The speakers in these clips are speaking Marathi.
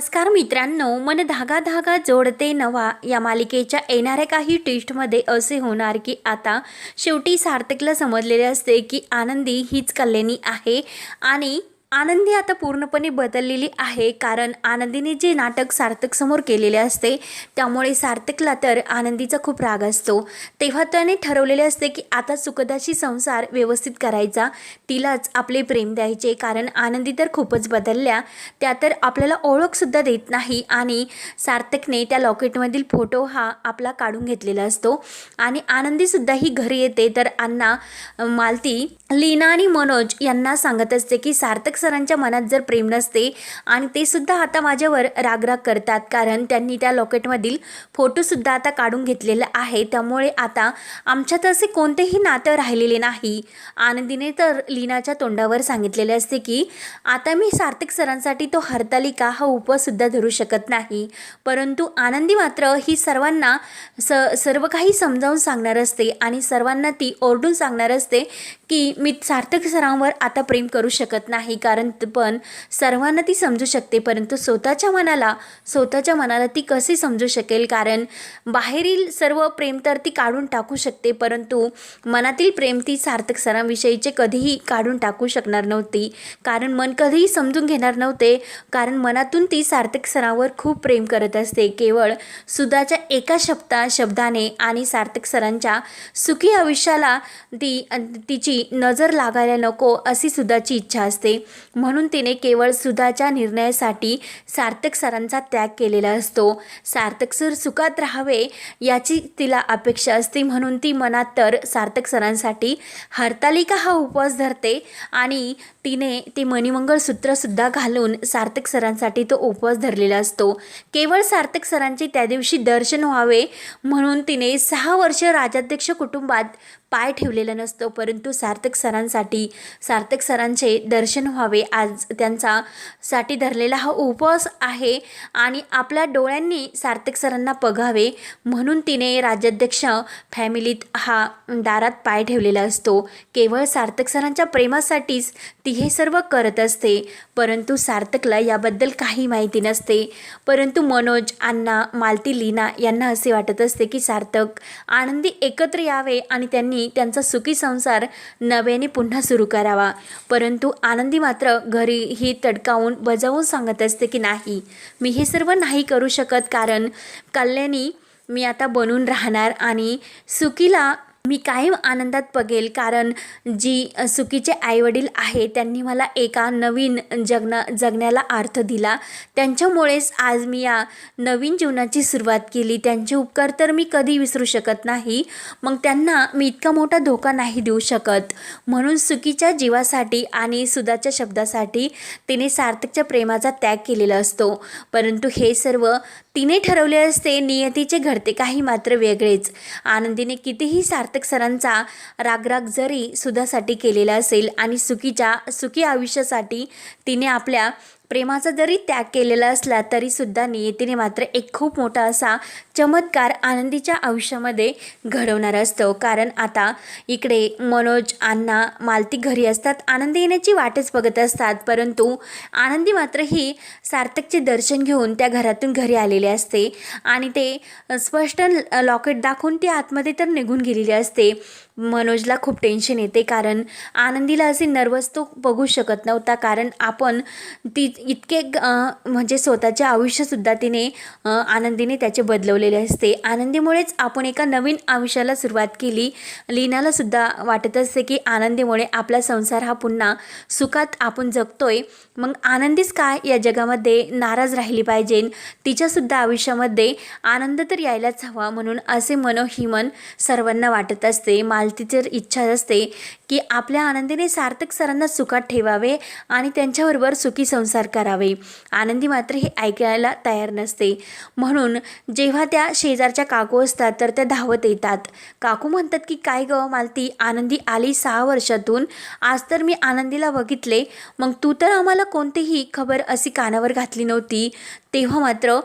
नमस्कार मित्रांनो मन धागा धागा जोडते नवा. या मालिकेच्या येणाऱ्या काही टेस्टमध्ये असे होणार की आता शेवटी सार्थकला समजलेले असते की आनंदी हीच कल्याणी आहे आणि आनंदी आता पूर्णपणे बदललेली आहे कारण आनंदीने जे नाटक सार्थक समोर केलेले असते त्यामुळे सार्थकला तर आनंदीचा खूप राग असतो. तेव्हा त्याने ठरवलेले असते की आता सुखदाशी संसार व्यवस्थित करायचा तिलाच आपले प्रेम द्यायचे कारण आनंदी तर खूपच बदलल्या त्या तर आपल्याला ओळखसुद्धा देत नाही आणि सार्थकने त्या लॉकेटमधील फोटो हा आपला काढून घेतलेला असतो. आणि आनंदीसुद्धा ही घरी येते तर अण्णा मालती लीना आणि मनोज यांना सांगत असते की सार्थक सरांच्या मनात जर प्रेम नसते आणि ते सुद्धा आता माझ्यावर रागराग करतात कारण त्यांनी त्या लॉकेटमधील फोटोसुद्धा आता काढून घेतलेला आहे. त्यामुळे आता आमच्यात असे कोणतेही नातं राहिलेले नाही. आनंदीने तर लीनाच्या तोंडावर सांगितलेले असते की आता मी सार्थक सरांसाठी तो हरतालिका हा उपवाससुद्धा धरू शकत नाही. परंतु आनंदी मात्र ही सर्वांना स सर्व काही समजावून सांगणार असते आणि सर्वांना ती ओरडून सांगणार असते की मी सार्थक सरांवर आता प्रेम करू शकत नाही का कारण पण सर्वांना ती समजू शकते. परंतु स्वतःच्या मनाला स्वतःच्या मनाला ती कशी समजू शकेल? कारण बाहेरील सर्व प्रेम तर ती काढून टाकू शकते. परंतु मनातील प्रेम ती सार्थक सरांविषयीचे कधीही काढून टाकू शकणार नव्हती. कारण मन कधीही समजून घेणार नव्हते. कारण मनातून ती सार्थक सरांवर खूप प्रेम करत असते. केवळ सुधाच्या एका शब्दा शब्दाने आणि सार्थक सरांच्या सुखी आयुष्याला ती तिची नजर लागायला नको अशी सुधाची इच्छा असते. म्हणून तिने केवळ सुधाच्या निर्णयासाठी सार्थक सरांचा त्याग केलेला असतो. सार्थक सर सुखात राहावे याची तिला अपेक्षा असते. म्हणून ती मनात तर सार्थक सरांसाठी हरतालिका हा उपवास धरते आणि तिने ते मणिमंगळ सूत्रसुद्धा घालून सार्थक सरांसाठी तो उपवास धरलेला असतो. केवळ सार्थक सरांचे त्या दिवशी दर्शन व्हावे म्हणून तिने सहा वर्ष राजाध्यक्ष कुटुंबात पाय ठेवलेला नसतो. परंतु सार्थक सरांसाठी सार्थक सरांचे दर्शन व्हावे. आज त्यांचा साठी धरलेला हा उपवास आहे आणि आपल्या डोळ्यांनी सार्थक सरांना बघावे म्हणून तिने राज्याध्यक्ष फॅमिलीत हा दारात पाय ठेवलेला असतो. केवळ सार्थक सरांच्या प्रेमासाठीच ती हे सर्व करत असते. परंतु सार्थकला याबद्दल काही माहिती नसते. परंतु मनोज अण्णा मालती लीना यांना असे वाटत असते की सार्थक आनंदी एकत्र यावे आणि त्यांनी त्यांचा सुखी संसार नव्याने पुन्हा सुरू करावा. परंतु आनंदी मात्र घरी ही तडकावून बजावून सांगत असते की नाही मी हे सर्व नाही करू शकत कारण कल्याणी मी आता बनून राहणार आणि सुकीला मी कायम आनंदात बघेल कारण जी चुकीचे आईवडील आहे त्यांनी मला एका नवीन जगना जगण्याला अर्थ दिला. त्यांच्यामुळेच आज मी या नवीन जीवनाची सुरुवात केली. त्यांचे उपकार तर मी कधी विसरू शकत नाही. मग त्यांना मी इतका मोठा धोका नाही देऊ शकत. म्हणून सुकीच्या जीवासाठी आणि सुधाच्या शब्दासाठी तिने सार्थकच्या प्रेमाचा त्याग केलेला असतो. परंतु हे सर्व तिने ठरवले असते नियतीचे घडते काही मात्र वेगळेच. आनंदीने कितीही सार्थक सरांचा रागराग जरी सुधासाठी केलेला असेल आणि सुखीच्या सुखी आयुष्यासाठी तिने आपल्या प्रेमाचा जरी त्याग केलेला असला तरीसुद्धा नियतीने मात्र एक खूप मोठा असा चमत्कार आनंदीच्या आयुष्यामध्ये घडवणार असतो. कारण आता इकडे मनोज अण्णा मालती घरी असतात. आनंदी येण्याची वाटच बघत असतात. परंतु आनंदी मात्र ही सार्थकचे दर्शन घेऊन त्या घरातून घरी आलेले असते. आणि ते स्पष्ट लॉकेट दाखवून ती आतमध्ये तर निघून गेलेली असते. मनोजला खूप टेन्शन येते कारण आनंदीला असे नर्वस तो बघू शकत नव्हता. कारण आपण ती इतके म्हणजे स्वतःचे आयुष्यसुद्धा तिने आनंदीने त्याचे बदलवलेले असते. आनंदीमुळेच आपण एका नवीन आयुष्याला सुरुवात केली. लीनालासुद्धा वाटत असते की आनंदीमुळे आपला संसार हा पुन्हा सुखात आपण जगतोय. मग आनंदीच काय या जगामध्ये नाराज राहिली पाहिजे? तिच्यासुद्धा आयुष्यामध्ये आनंद तर यायलाच हवा म्हणून असे मनोहिमन सर्वांना वाटत असते. माल तर इच्छा असते की आपल्या आनंदीने सार्थक सरांना सुखात ठेवावे आणि त्यांच्याबरोबर सुखी संसार करावे. आनंदी मात्र हे ऐकायला तयार नसते. म्हणून जेव्हा त्या शेजारच्या काकू असतात तर त्या धावत येतात. काकू म्हणतात की काय ग मालती आनंदी आली सहा वर्षातून. आज तर मी आनंदीला बघितले. मग तू तर आम्हाला कोणतीही खबर अशी कानावर घातली नव्हती. तेव्हा मात्र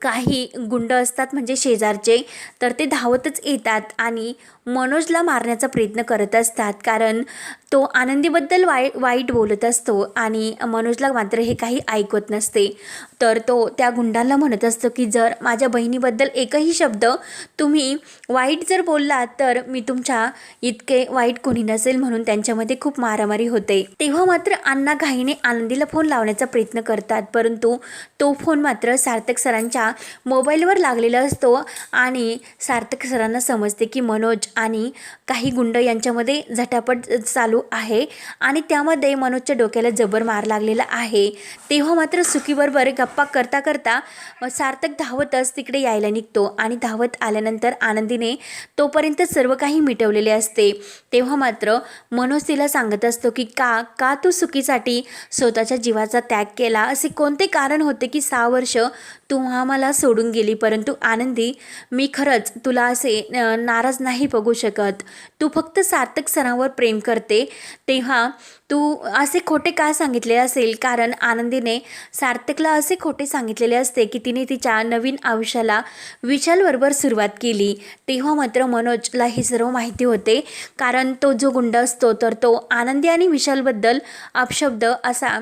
काही गुंड असतात म्हणजे शेजारचे. तर ते धावतच येतात आणि मनोजला मारण्याचा प्रयत्न करत असतात. कारण तो आनंदीबद्दल वाई वाईट बोलत असतो आणि मनोजला मात्र हे काही ऐकत नसते. तर तो त्या गुंडांना म्हणत असतो की जर माझ्या बहिणीबद्दल एकही शब्द तुम्ही वाईट जर बोललात तर मी तुमच्या इतके वाईट कोणी नसेल म्हणून त्यांच्यामध्ये खूप मारामारी होते. तेव्हा मात्र अण्णा घाईने आनंदीला फोन लावण्याचा प्रयत्न करतात. परंतु तो फोन मात्र सार्थक सरांच्या मोबाईलवर लागलेला असतो आणि सार्थक सरांना समजते की मनोज आणि काही गुंड यांच्यामध्ये झटापट चालू आहे. आणि त्यामध्ये मनोजच्या डोक्याला जबर मार लागलेला आहे. तेव्हा मात्र सुखीबरोबर गप्पा करता करता सार्थक धावतच तिकडे यायला निघतो. आणि धावत आल्यानंतर आनंदीने तोपर्यंत सर्व काही मिटवलेले असते. तेव्हा मात्र मनोज तिला सांगत असतो की का का तू सुखीसाठी स्वतःच्या जीवाचा त्याग केला? असे कोणते कारण होते की सहा वर्ष तू आम्हाला सोडून गेली? परंतु आनंदी मी खरंच तुला असे नाराज नाही बघू शकत. तू फक्त सार्थक सरांवर प्रेम करते. तेव्हा तू असे खोटे का सांगितले असेल? कारण आनंदीने सार्थकला असे खोटे सांगितलेले असते की तिने तिच्या नवीन आयुष्याला विशालबरोबर सुरुवात केली. तेव्हा मात्र मनोजला हे सर्व माहिती होते. कारण तो जो गुंड असतो तर तो आनंदी आणि विशालबद्दल अपशब्द असा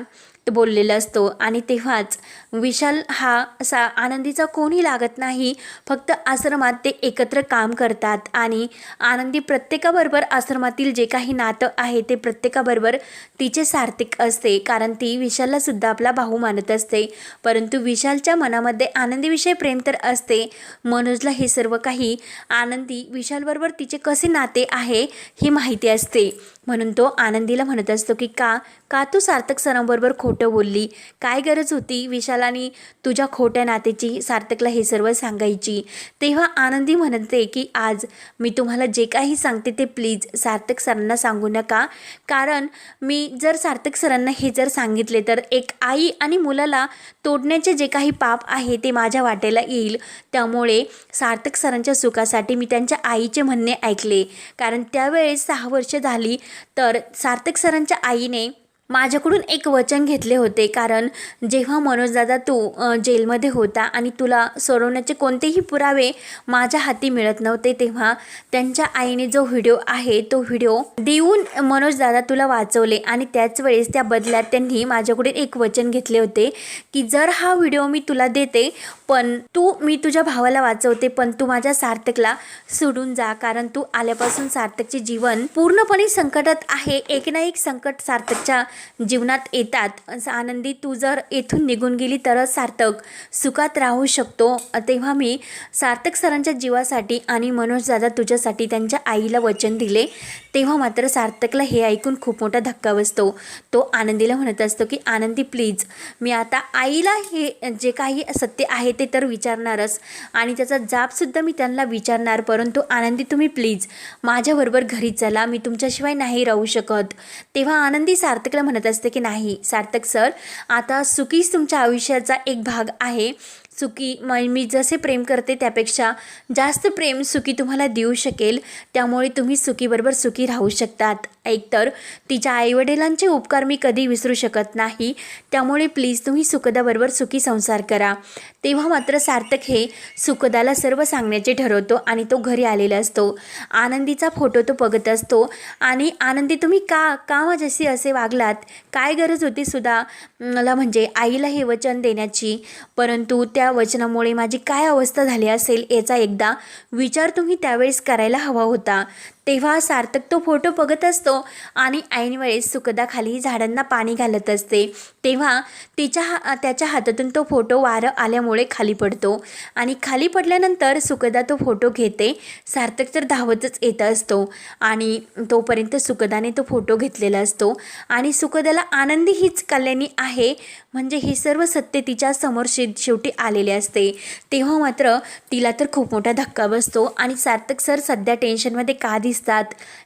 बोललेला असतो. आणि तेव्हाच विशाल हा असा आनंदीचा कोणी लागत नाही. फक्त आश्रमात ते एकत्र काम करतात. आणि आनंदी प्रत्येकाबरोबर आश्रमातील जे काही नातं आहे ते प्रत्येकाबरोबर तिचे सार्थिक असते. कारण ती विशालला सुद्धा आपला भाऊ मानत असते. परंतु विशालच्या मनामध्ये आनंदीविषयी प्रेम तर असते. मनोजला हे सर्व काही आनंदी विशालबरोबर तिचे कसे नाते आहे हे माहिती असते. म्हणून तो आनंदीला म्हणत असतो की का? का तू सार्थक सरांबरोबर खोटं बोलली. काय गरज होती? विशालानी तुझ्या खोट्या नातेची सार्थकला हे सर्व सांगायची. तेव्हा आनंदी म्हणते की आज मी तुम्हाला जे काही सांगते ते प्लीज सार्थक सरांना सांगू नका. कारण मी जर सार्थक सरांना हे जर सांगितले तर एक आई आणि मुलाला तोडण्याचे जे काही पाप आहे ते माझ्या वाटेला येईल. त्यामुळे सार्थक सरांच्या सुखासाठी मी त्यांच्या आईचे म्हणणे ऐकले. कारण त्यावेळेस सहा वर्ष झाली तर सार्थक सरांच्या आईने माझ्याकडून एक वचन घेतले होते. कारण जेव्हा मनोजदादा तू जेलमध्ये होता आणि तुला सोडवण्याचे कोणतेही पुरावे माझ्या हाती मिळत नव्हते तेव्हा त्यांच्या आईने जो व्हिडिओ आहे तो व्हिडिओ देऊन मनोजदादा तुला वाचवले आणि त्याच वेळेस त्या बदल्यात त्यांनी माझ्याकडून एक वचन घेतले होते की जर हा व्हिडिओ मी तुला देते पण तू मी तुझ्या भावाला वाचवते पण तू माझ्या सार्थकला सोडून जा कारण तू आल्यापासून सार्थकचे जीवन पूर्णपणे संकटात आहे. एक ना एक संकट सार्थकच्या जीवनात येतात. असं आनंदी तू जर येथून निघून गेली तरच सार्थक सुखात राहू शकतो. तेव्हा मी सार्थक सरांच्या जीवासाठी आणि मनोज दादा तुझ्यासाठी त्यांच्या आईला वचन दिले. तेव्हा मात्र सार्थकला हे ऐकून खूप मोठा धक्का बसतो. तो आनंदीला म्हणत असतो की आनंदी प्लीज मी आता आईला हे जे काही सत्य आहे ते तर विचारणारच. आणि त्याचा जाबसुद्धा मी त्यांना विचारणार परंतु आनंदी तुम्ही प्लीज माझ्याबरोबर घरी चला मी तुमच्याशिवाय नाही राहू शकत. तेव्हा आनंदी सार्थकला म्हणत असते की नाही सार्थक सर आता सुखीच तुमच्या आयुष्याचा एक भाग आहे. सुखी म मी जसे प्रेम करते त्यापेक्षा जास्त प्रेम सुखी तुम्हाला देऊ शकेल त्यामुळे तुम्ही सुखीबरोबर सुखी राहू शकतात. एकतर तिच्या आईवडिलांचे उपकार मी कधी विसरू शकत नाही. त्यामुळे प्लीज तुम्ही सुखदाबरोबर सुखी संसार करा. तेव्हा मात्र सार्थक हे सुखदाला सर्व सांगण्याचे ठरवतो आणि तो घरी आलेला असतो. आनंदीचा फोटो तो बघत असतो. आणि आनंदी तुम्ही का का माझ्याशी असे वागलात? काय गरज होती सुद्धा मला म्हणजे आईला हे वचन देण्याची? परंतु त्या वचनामुळे माझी काय अवस्था झाली असेल याचा एकदा विचार तुम्ही त्यावेळेस करायला हवा होता. तेव्हा सार्थक तो फोटो बघत असतो. आणि ऐनवेळेस सुकदा खाली झाडांना पाणी घालत असते. तेव्हा तिच्या हा त्याच्या हातातून तो फोटो वारं आल्यामुळे खाली पडतो. आणि खाली पडल्यानंतर सुखदा तो फोटो घेते. सार्थक तर धावतच येत असतो. आणि तोपर्यंत सुखदाने तो फोटो घेतलेला असतो. आणि सुखदाला आनंदी हीच कल्याणी आहे. म्हणजे हे सर्व सत्य तिच्या समोर शे शेवटी आलेले असते. तेव्हा मात्र तिला तर खूप मोठा धक्का बसतो. आणि सार्थक सर सध्या टेन्शनमध्ये का दिसतात?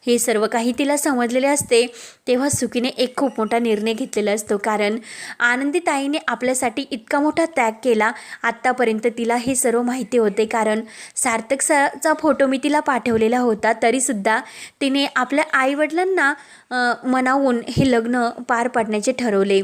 हे सर्व काही तिला सम समजलेले असते तेव्हा सुखीने एक खूप मोठा निर्णय घेतलेला असतो. कारण आनंदीताईने आपल्यासाठी इतका मोठा त्याग केला आत्तापर्यंत तिला हे सर्व माहिती होते. कारण सार्थक सचा फोटो मी तिला पाठवलेला होता तरीसुद्धा तिने आपल्या आईवडिलांना मनावून हे लग्न पार पाडण्याचे ठरवले.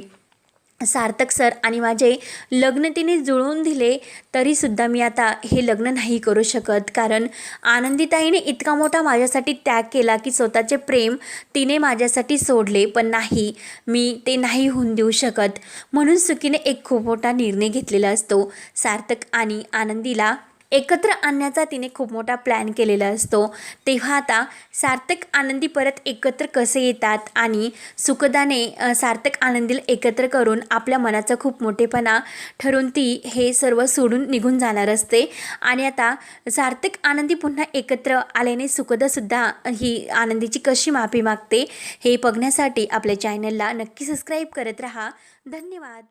सार्थक सर आणि माझे लग्न तिने जुळवून दिले तरीसुद्धा मी आता हे लग्न नाही करू शकत. कारण आनंदीताईने इतका मोठा माझ्यासाठी त्याग केला की स्वतःचे प्रेम तिने माझ्यासाठी सोडले पण नाही मी ते नाही होऊन देऊ शकत. म्हणून सुकीने एक खूप मोठा निर्णय घेतलेला असतो. सार्थक आणि आनंदीला एकत्र आणण्याचा तिने खूप मोठा प्लॅन केलेला असतो. तेव्हा आता सार्थक आनंदी परत एकत्र कसे येतात आणि सुखदाने सार्थक आनंदीला एकत्र करून आपल्या मनाचा खूप मोठेपणा ठरून ती हे सर्व सोडून निघून जाणार असते. आणि आता सार्थक आनंदी पुन्हा एकत्र आल्याने सुखदासुद्धा ही आनंदीची कशी माफी मागते हे बघण्यासाठी आपल्या चॅनलला नक्की सबस्क्राईब करत राहा. धन्यवाद.